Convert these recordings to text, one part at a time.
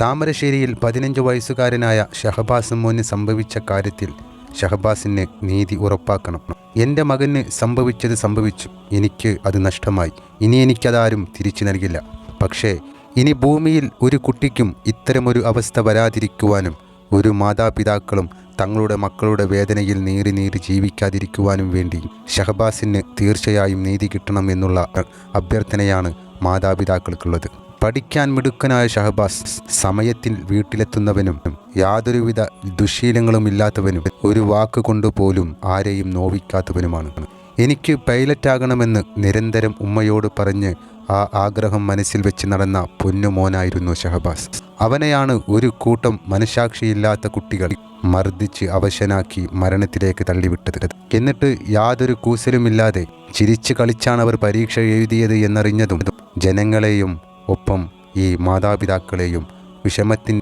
താമരശ്ശേരിയിൽ പതിനഞ്ച് വയസ്സുകാരനായ ഷഹബാസ് മോന് സംഭവിച്ച കാര്യത്തിൽ ഷഹബാസിന് നീതി ഉറപ്പാക്കണം. എന്റെ മകന് സംഭവിച്ചത് സംഭവിച്ചു. എനിക്ക് അത് നഷ്ടമായി. ഇനി എനിക്കതാരും തിരിച്ചു നൽകില്ല. പക്ഷേ ഇനി ഭൂമിയിൽ ഒരു കുട്ടിക്കും ഇത്തരമൊരു അവസ്ഥ വരാതിരിക്കുവാനും ഒരു മാതാപിതാക്കളും തങ്ങളുടെ മക്കളുടെ വേദനയിൽ നീറി നീറി ജീവിക്കാതിരിക്കുവാനും വേണ്ടി ഷഹബാസിന് തീർച്ചയായും നീതി കിട്ടണം എന്നുള്ള അഭ്യർത്ഥനയാണ് മാതാപിതാക്കൾക്കുള്ളത്. പഠിക്കാൻ മിടുക്കനായ ഷഹബാസ് സമയത്തിൽ വീട്ടിലെത്തുന്നവനും യാതൊരുവിധ ദുശീലങ്ങളും ഇല്ലാത്തവനും ഒരു വാക്കുകൊണ്ടുപോലും ആരെയും നോവിക്കാത്തവനുമാണ്. എനിക്ക് പൈലറ്റാകണമെന്ന് നിരന്തരം ഉമ്മയോട് പറഞ്ഞ് ആ ആഗ്രഹം മനസ്സിൽ വെച്ച് നടന്ന പൊന്നുമോനായിരുന്നു ഷഹബാസ്. അവനെയാണ് ഒരു കൂട്ടം മനസാക്ഷിയില്ലാത്ത കുട്ടികൾ മർദ്ദിച്ച് അവശനാക്കി മരണത്തിലേക്ക് തള്ളിവിട്ടത്. എന്നിട്ട് യാതൊരു കൂസലുമില്ലാതെ ചിരിച്ചു കളിച്ചാണ് അവർ പരീക്ഷ എഴുതിയത് എന്നറിഞ്ഞതും ജനങ്ങളെയും ഒപ്പം ഈ മാതാപിതാക്കളെയും വിഷമത്തിൻ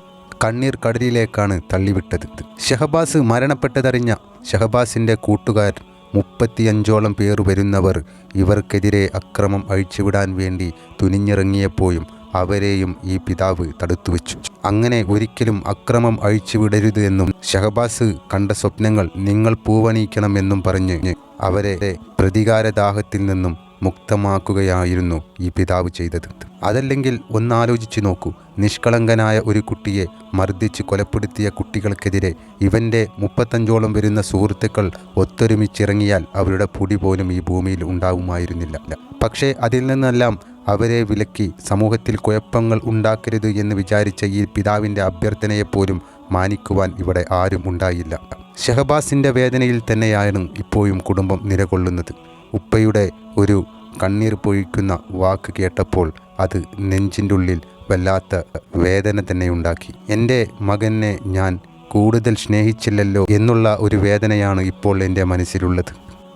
കണ്ണീർ കടലിലേക്കാണ് തള്ളിവിട്ടത്. ഷഹബാസ് മരണപ്പെട്ടതറിഞ്ഞ ഷഹബാസിന്റെ കൂട്ടുകാർ മുപ്പത്തിയഞ്ചോളം പേർ വരുന്നവർ ഇവർക്കെതിരെ അക്രമം അഴിച്ചുവിടാൻ വേണ്ടി തുനിഞ്ഞിറങ്ങിയപ്പോഴും അവരെയും ഈ പിതാവ് തടുത്തുവെച്ചു. അങ്ങനെ ഒരിക്കലും അക്രമം അഴിച്ചുവിടരുത് എന്നും ഷഹബാസ് കണ്ട സ്വപ്നങ്ങൾ നിങ്ങൾ പൂവണിയിക്കണമെന്നും പറഞ്ഞ് അവരെ പ്രതികാരദാഹത്തിൽ നിന്നും മുക്തമാക്കുകയായിരുന്നു ഈ പിതാവ് ചെയ്തത്. അതല്ലെങ്കിൽ ഒന്നാലോചിച്ചു നോക്കൂ. നിഷ്കളങ്കനായ ഒരു കുട്ടിയെ മർദ്ദിച്ച് കൊലപ്പെടുത്തിയ കുട്ടികൾക്കെതിരെ ഇവന്റെ മുപ്പത്തഞ്ചോളം വരുന്ന സുഹൃത്തുക്കൾ ഒത്തൊരുമിച്ചിറങ്ങിയാൽ അവരുടെ പൊടി പോലും ഈ ഭൂമിയിൽ ഉണ്ടാവുമായിരുന്നില്ല. പക്ഷേ അതിൽ നിന്നെല്ലാം അവരെ വിലക്കി സമൂഹത്തിൽ കുഴപ്പങ്ങൾ ഉണ്ടാക്കരുത് എന്ന് വിചാരിച്ച ഈ പിതാവിന്റെ അഭ്യർത്ഥനയെപ്പോലും മാനിക്കുവാൻ ഇവിടെ ആരും ഉണ്ടായില്ല. ഷഹബാസിന്റെ വേദനയിൽ തന്നെയാണ് ഇപ്പോഴും കുടുംബം നിലകൊള്ളുന്നത്. ഉപ്പയുടെ ഒരു കണ്ണീർ പൊഴിക്കുന്ന വാക്ക് കേട്ടപ്പോൾ അത് നെഞ്ചിന്റെ ഉള്ളിൽ വല്ലാത്ത വേദന തന്നെ ഉണ്ടാക്കി. എന്റെ മകനെ ഞാൻ കൂടുതൽ സ്നേഹിച്ചില്ലല്ലോ എന്നുള്ള ഒരു വേദനയാണ് ഇപ്പോൾ എന്റെ മനസ്സിലുള്ളത്.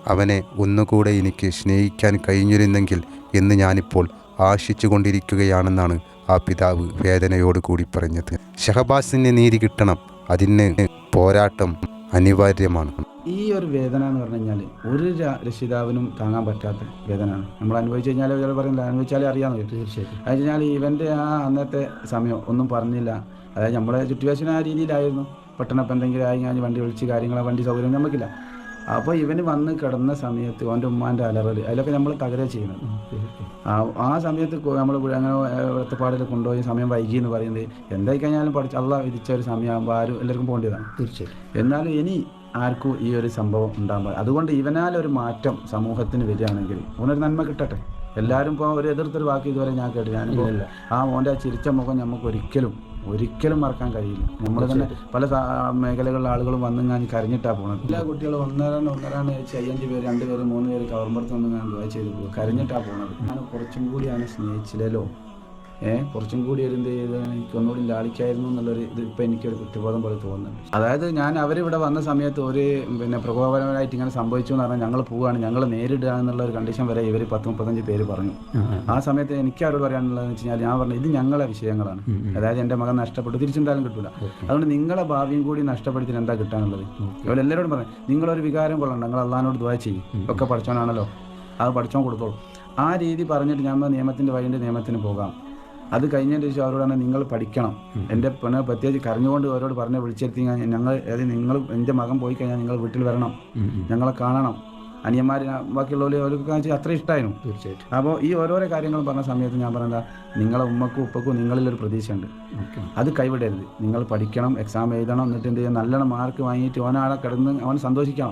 അവനെ ഒന്നുകൂടെ എനിക്ക് സ്നേഹിക്കാൻ കഴിഞ്ഞിരുന്നെങ്കിൽ എന്ന് ഞാനിപ്പോൾ ആശിച്ചു കൊണ്ടിരിക്കുകയാണെന്നാണ് ആ പിതാവ് വേദനയോട് കൂടി പറഞ്ഞത്. ഷഹബാസിന് നീതി കിട്ടണം. അതിന് പോരാട്ടം അനിവാര്യമാണ്. ഈ ഒരു വേദന എന്ന് പറഞ്ഞു കഴിഞ്ഞാൽ ഒരു രക്ഷിതാവിനും താങ്ങാൻ പറ്റാത്ത വേദനയാണ്. നമ്മൾ അനുഭവിച്ചു കഴിഞ്ഞാൽ ചില പറയുന്നില്ല. അനുഭവിച്ചാലേ അറിയാമെന്ന് തീർച്ചയായിട്ടും. അത് കഴിഞ്ഞാൽ ഇവന്റെ ആ അന്നത്തെ സമയം ഒന്നും പറഞ്ഞില്ല. അതായത് നമ്മളെ സിറ്റുവേഷൻ ആ രീതിയിലായിരുന്നു. പെട്ടെന്ന് അപ്പം എന്തെങ്കിലും ആയി ഞാൻ വണ്ടി വിളിച്ച് കാര്യങ്ങളോ വണ്ടി സൗകര്യം നമുക്കില്ല. അപ്പോൾ ഇവന് വന്ന് കിടന്ന സമയത്ത് അവന്റെ ഉമ്മാന്റെ അലറൽ അതിലൊക്കെ നമ്മൾ തകരുക ചെയ്യുന്നത് ആ സമയത്ത് നമ്മൾ അങ്ങനെ ഒറ്റപ്പാടിൽ കൊണ്ടുപോയി സമയം വൈകി എന്ന് പറയുന്നത് എന്തായി കഴിഞ്ഞാലും പഠിച്ച് അള്ള വിധിച്ച ഒരു സമയമാകുമ്പോൾ ആരും എല്ലാവർക്കും പോകേണ്ടതാണ് തീർച്ചയായിട്ടും. എന്നാലും ഇനി ആർക്കും ഈ ഒരു സംഭവം ഉണ്ടാകുമ്പോൾ അതുകൊണ്ട് ഇവനാൽ ഒരു മാറ്റം സമൂഹത്തിന് വരികയാണെങ്കിൽ അവനൊരു നന്മ കിട്ടട്ടെ. എല്ലാവരും ഇപ്പോൾ ഒരു എതിർത്തൊരു വാക്ക് ഇതുവരെ ഞാൻ കേട്ടു. ഞാനിപ്പോൾ ആ മോന്റെ ആ ചിരിച്ച മുഖം നമുക്ക് ഒരിക്കലും ഒരിക്കലും മറക്കാൻ കഴിയില്ല. നമ്മൾ തന്നെ പല മേഖലകളിലെ ആളുകളും വന്ന് ഞാൻ കരഞ്ഞിട്ടാണ് പോകുന്നത് എല്ലാ കുട്ടികളും ഒന്നരാണ് ഒന്നരാണ് വെച്ച് അയ്യഞ്ച് പേര് രണ്ട് പേര് മൂന്ന് പേര് കവർമ്പുറത്ത് വന്ന് ഞാൻ ചെയ്ത് പോകും കരഞ്ഞിട്ടാണ് പോകുന്നത് ഞാൻ കുറച്ചും കൂടിയാണ് സ്നേഹിച്ചില്ലല്ലോ. കുറച്ചും കൂടി ഒരു എന്ത് ചെയ്ത് എനിക്ക് ഒന്നുകൂടി ലാളിക്കായിരുന്നു എന്നുള്ളൊരു ഇത് ഇപ്പം എനിക്കൊരു കുറ്റബോധം പോലെ തോന്നുന്നുണ്ട്. അതായത് ഞാൻ അവരിവിടെ വന്ന സമയത്ത് ഒരു പിന്നെ പ്രകോപനമായിട്ട് ഇങ്ങനെ സംഭവിച്ചു എന്ന് പറഞ്ഞാൽ ഞങ്ങൾ പോവുകയാണ് ഞങ്ങൾ നേരിടുക എന്നുള്ള ഒരു കണ്ടീഷൻ വരെ ഇവർ പത്ത് മുപ്പത്തഞ്ച് പേര് പറഞ്ഞു. ആ സമയത്ത് എനിക്ക് അവരോട് പറയാനുള്ളതെന്ന് വെച്ച് കഴിഞ്ഞാൽ ഞാൻ പറഞ്ഞു ഇത് ഞങ്ങളെ വിഷയങ്ങളാണ്. അതായത് എന്റെ മകൻ നഷ്ടപ്പെട്ടു. തിരിച്ചുണ്ടായാലും കിട്ടില്ല അതുകൊണ്ട് നിങ്ങളെ ഭാവിയും കൂടി നഷ്ടപ്പെടുത്തി എന്താ കിട്ടാനുള്ളത്? ഇവരെല്ലാവരോടും പറഞ്ഞു നിങ്ങളൊരു വികാരം കൊള്ളണം. നിങ്ങൾ അള്ളഹാനോട് ദ്വാ ചെയ്യും. ഒക്കെ പഠിച്ചോനാണല്ലോ അത് പഠിച്ചോൻ കൊടുത്തോളൂ. ആ രീതി പറഞ്ഞിട്ട് ഞാൻ നിയമത്തിന്റെ വഴിന്റെ നിയമത്തിന് പോകാം. അത് കഴിഞ്ഞതിന് ശേഷം അവരോടാണ് നിങ്ങൾ പഠിക്കണം. എന്റെ പിന്നെ പ്രത്യേകിച്ച് കരഞ്ഞുകൊണ്ട് അവരോട് പറഞ്ഞ് വിളിച്ചെത്തി ഞങ്ങൾ അതായത് നിങ്ങൾ എന്റെ മകൻ പോയി കഴിഞ്ഞാൽ നിങ്ങൾ വീട്ടിൽ വരണം. ഞങ്ങളെ കാണണം. അനിയന്മാർ ബാക്കിയുള്ളവർ അവർക്ക് കാണിച്ചാൽ അത്ര ഇഷ്ടമായിരുന്നു തീർച്ചയായിട്ടും. അപ്പോൾ ഈ ഓരോരോ കാര്യങ്ങൾ പറഞ്ഞ സമയത്ത് ഞാൻ പറഞ്ഞതാ നിങ്ങളെ ഉമ്മക്കും ഉപ്പക്കും നിങ്ങളിലൊരു പ്രതീക്ഷയുണ്ട്. അത് കൈവിടരുത്. നിങ്ങൾ പഠിക്കണം എക്സാം എഴുതണം എന്നിട്ട് എന്ത് ചെയ്യുക നല്ലോണം മാർക്ക് വാങ്ങിയിട്ട് ഓനാളെ കിടന്ന് അവൻ സന്തോഷിക്കണം.